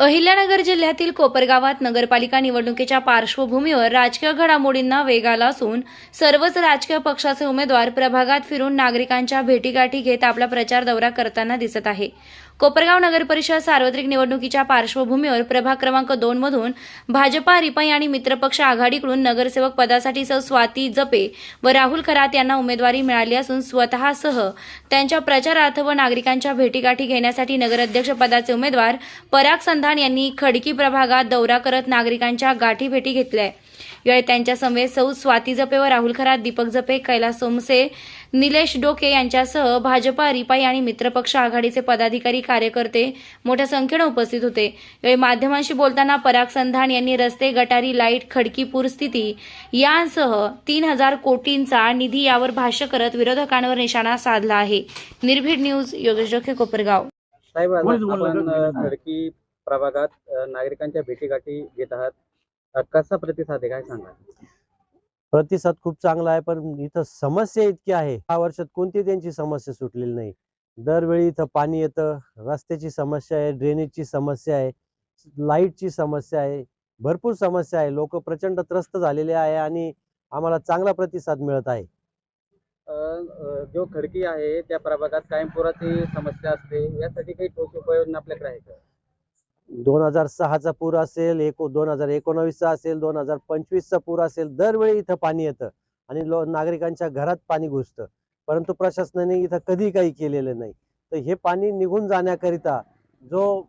अहिल्यानगर जिल्ह्यातील कोपरगावात नगरपालिका निवडणुकीच्या पार्श्वभूमीवर राजकीय घडामोडींना वेग आला असून सर्वच राजकीय पक्षाचे उमेदवार प्रभागात फिरून नागरिकांच्या भेटीगाठी घेत आपला प्रचार दौरा करताना दिसत आहे. कोपरगाव नगरपरिषद सार्वत्रिक निवडणुकीच्या पार्श्वभूमीवर प्रभाग क्रमांक दोन मधून भाजपा रिपाई आणि मित्रपक्ष आघाडीकडून नगरसेवक पदासाठी सौ स्वाती जपे व राहुल खरात यांना उमेदवारी मिळाली असून स्वतःसह त्यांच्या प्रचारार्थ व नागरिकांच्या भेटीगाठी घेण्यासाठी नगराध्यक्ष पदाचे उमेदवार पराग संधा संधान यांनी खडकी प्रभागात दौरा करत नागरिकांच्या गाठीभेटी घेतल्या. यावेळी त्यांच्या समवेत सौ स्वाती जपे व राहुल खरात दीपक जपे कैलास सोमसे निलेश डोके यांच्यासह भाजपा रिपाई आणि मित्रपक्ष आघाडीचे पदाधिकारी कार्यकर्ते मोठ्या संख्येनं उपस्थित होते. यावेळी माध्यमांशी बोलताना पराग संधान यांनी रस्ते गटारी लाइट खडकी पूरस्थिती यांसह तीन हजार कोटींचा निधी यावर भाष्य करत विरोधकांवर निशाणा साधला आहे. निर्भीड न्यूज योगेश जोखे कोपरगाव. साहेब आपण खडकी प्रभागात नागरिकांच्या भेटीगाठी घेत आहात. कसा प्रतिसाद आहे? काय सांगा प्रतिसाद खूप चांगला आहे पण इथं समस्या इतकी आहे. या वर्षात कोणती त्यांची समस्या सुटलेली नाही? दरवेळी इथं पाणी येतं रस्त्याची समस्या आहे ड्रेनेजची समस्या आहे लाईटची समस्या आहे भरपूर समस्या आहे. लोक प्रचंड त्रस्त झालेले आहे आणि आम्हाला चांगला प्रतिसाद मिळत आहे. जो खडकी आहे त्या प्रभागात कायमपुराची समस्या असते. यासाठी काही ठोस उपाययोजना आपल्याकडे आहे का? दोन हजार सहाचा पूर असेल एक दोन हजार एकोणावीसचा असेल दोन हजार पंचवीसचा पूर असेल दरवेळी इथं पाणी येतं आणि लो नागरिकांच्या घरात पाणी घुसतं. परंतु प्रशासनाने इथं कधी काही केलेलं नाही. तर हे पाणी निघून जाण्याकरिता जो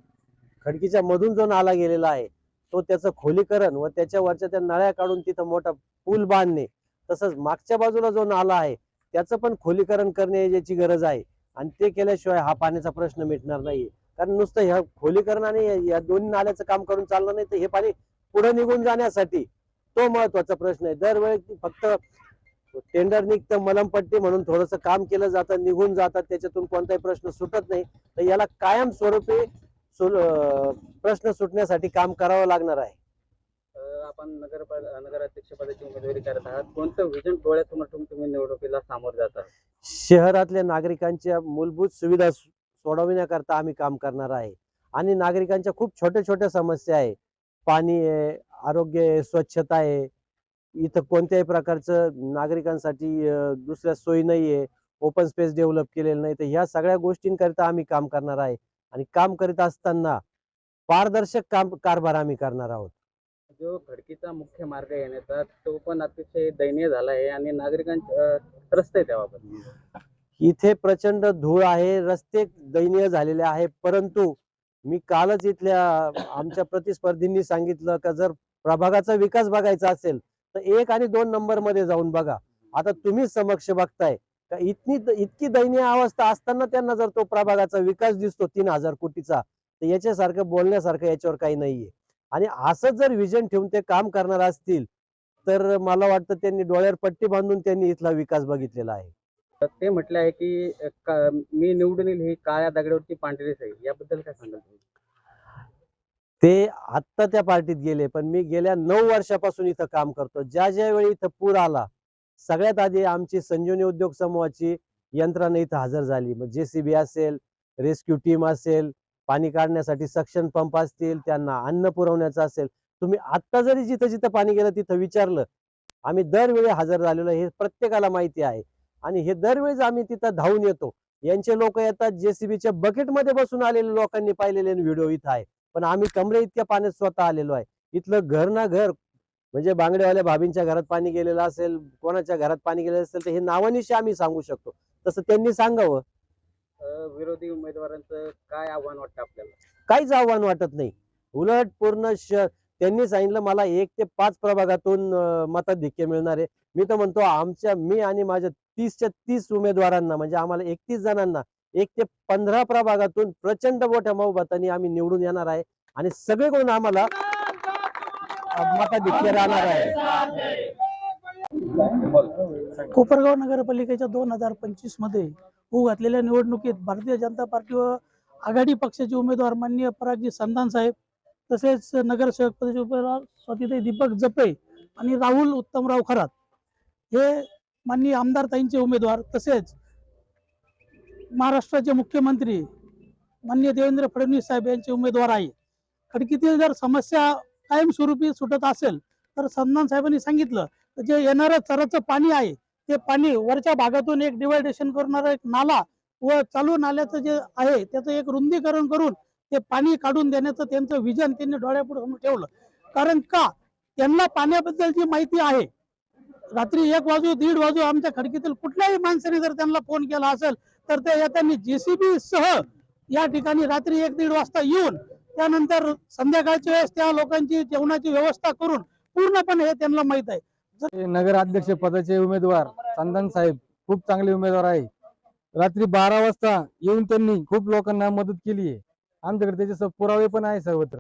खडकीच्या मधून जो नाला गेलेला आहे तो त्याचं खोलीकरण व त्याच्यावरच्या त्या नळ्या काढून तिथं मोठा पूल बांधणे तसंच मागच्या बाजूला जो नाला आहे त्याचं पण खोलीकरण करणे याची गरज आहे. आणि ते केल्याशिवाय हा पाण्याचा प्रश्न मिटणार नाही कारण नुसतं ह्या खोलीकरण आणि या- दोन्ही नाल्याचं काम करून चालणार नाही तर हे पाणी पुढे निघून जाण्यासाठी तो महत्त्वाचा प्रश्न आहे. दरवेळी फक्त टेंडर निघतं मलमपट्टी म्हणून थोडंसं काम केलं जातं निघून जातात त्याच्यातून कोणताही प्रश्न सुटत नाही. तर याला कायम स्वरूपी प्रश्न सुटण्यासाठी काम करावं लागणार आहे. आपण नगर नगराध्यक्ष पदाची उमेदवारी करत आहात. कोणतं डोळ्यासमोर ठेवून तुम्ही निवडणुकीला सामोर जात? आहात शहरातल्या नागरिकांच्या मूलभूत सुविधा सोडविण्याकरता आम्ही काम करणार आहे. आणि नागरिकांच्या खूप छोट्या छोट्या समस्या आहे. पाणी आहे आरोग्य आहे स्वच्छता आहे. इथं कोणत्याही प्रकारचं नागरिकांसाठी दुसऱ्या सोयी नाही आहे. ओपन स्पेस डेव्हलप केलेलं नाही. तर ह्या सगळ्या गोष्टींकरिता आम्ही काम करणार आहे. आणि काम करीत असताना पारदर्शक काम कारभार आम्ही करणार आहोत. जो खडकीचा मुख्य मार्ग येण्याचा तो पण अतिशय दयनीय झाला आहे आणि नागरिकांच्या त्रस्त आहे त्याबाबत. इथे प्रचंड धूळ आहे रस्ते दयनीय झालेले आहे परंतु मी कालच इथल्या आमच्या प्रतिस्पर्धींनी सांगितलं का जर प्रभागाचा विकास बघायचा असेल तर एक आणि दोन नंबरमध्ये जाऊन बघा. आता तुम्हीच समक्ष बघताय का इतकी इतकी दयनीय अवस्था असताना त्यांना जर तो प्रभागाचा विकास दिसतो तीन हजार कोटीचा तर याच्यासारखं बोलण्यासारखं याच्यावर काही नाहीये. आणि असं जर विजन ठेवून ते काम करणार असतील तर मला वाटतं त्यांनी डोळ्यावर पट्टी बांधून त्यांनी इथला विकास बघितलेला आहे. ते म्हटले आहे की का- मी निवडून येईल ही काळ्या दगडावरची पांढरी सही याबद्दल काय सांगाल तुम्ही? ते आत्ता त्या पार्टीत गेले पण मी गेल्या नऊ वर्षापासून इथं काम करतो. ज्या ज्या वेळी इथं पूर आला सगळ्यात आधी आमची संजीवनी उद्योग समूहाची यंत्रणा इथं हजर झाली. मग जेसीबी असेल रेस्क्यू टीम असेल पाणी काढण्यासाठी सक्शन पंप असतील त्यांना अन्न पुरवण्याचं असेल. तुम्ही आत्ता जरी जिथं जिथं पाणी गेलं तिथं विचारलं आम्ही दरवेळी हजर झालेलो आहे, हे प्रत्येकाला माहिती आहे. आणि हे दरवेळेस आम्ही तिथं धावून येतो. यांचे लोक येतात जेसीबीच्या बकेटमध्ये बसून आलेले लोकांनी पाहिलेले व्हिडिओ इथं आहे. पण आम्ही कमरे इतक्या पाण्यात स्वतः आलेलो आहे. इथलं घर ना घर म्हणजे बांगडेवाल्या भाभींच्या घरात पाणी गेलेलं असेल कोणाच्या घरात पाणी गेलेलं असेल तर हे नावानिशी आम्ही सांगू शकतो. तसं त्यांनी सांगावं. विरोधी उमेदवारांचं काय आव्हान वाटतं आपल्याला? काहीच आव्हान वाटत नाही. उलट पूर्ण श त्यांनी सांगितलं मला एक ते पाच प्रभागातून मताधिक्य मिळणार आहे. मी तर म्हणतो आमच्या मी आणि माझ्या तीसच्या तीस उमेदवारांना म्हणजे आम्हाला एकतीस जणांना एक ते पंधरा प्रभागातून प्रचंड मोठ्या बहुमताने आम्ही निवडून येणार आहे आणि सगळेकडून आम्हाला अं, मताधिक्य राहणार आहे. कोपरगाव नगरपालिकेच्या दोन हजार पंचवीसमध्ये होऊ घातलेल्या निवडणुकीत भारतीय जनता पार्टी व आघाडी पक्षाचे उमेदवार माननीय परागजी संधान साहेब तसेच नगरसेवक पदाचे उमेदवार स्वातीताई दीपक जपे आणि राहुल उत्तमराव खरात हे माननीय आमदार ताईंचे उमेदवार तसेच महाराष्ट्राचे मुख्यमंत्री माननीय देवेंद्र फडणवीस साहेब यांचे उमेदवार आहे. खडकीतील जर समस्या कायमस्वरूपी सुटत असेल तर संधान साहेबांनी सांगितलं तर जे येणारं चराचं पाणी आहे ते पाणी वरच्या भागातून एक डिवायडेशन करणारा एक नाला व चालू नाल्याचं जे आहे त्याचं एक रुंदीकरण करून ते पाणी काढून देण्याचं त्यांचं विजन त्यांनी डोळ्यापुढे समोर ठेवलं. कारण का? त्यांना पाण्याबद्दलची माहिती आहे रात्री एक वाजू दीड वाजू आमच्या खडकीतील कुठल्याही माणसाने जर त्यांना फोन केला असेल तर ते त्यांनी जेसीबी सह या ठिकाणी रात्री एक दीड वाजता येऊन त्यानंतर संध्याकाळच्या वेळेस त्या लोकांची जेवणाची व्यवस्था करून पूर्णपणे हे त्यांना माहीत आहे. नगर अध्यक्ष पदाचे उमेदवार चंदन साहेब खूप चांगले उमेदवार आहे. रात्री बारा वाजता येऊन त्यांनी खूप लोकांना मदत केली आहे. आमच्याकडे त्याचे पुरावे पण आहे सर्वत्र.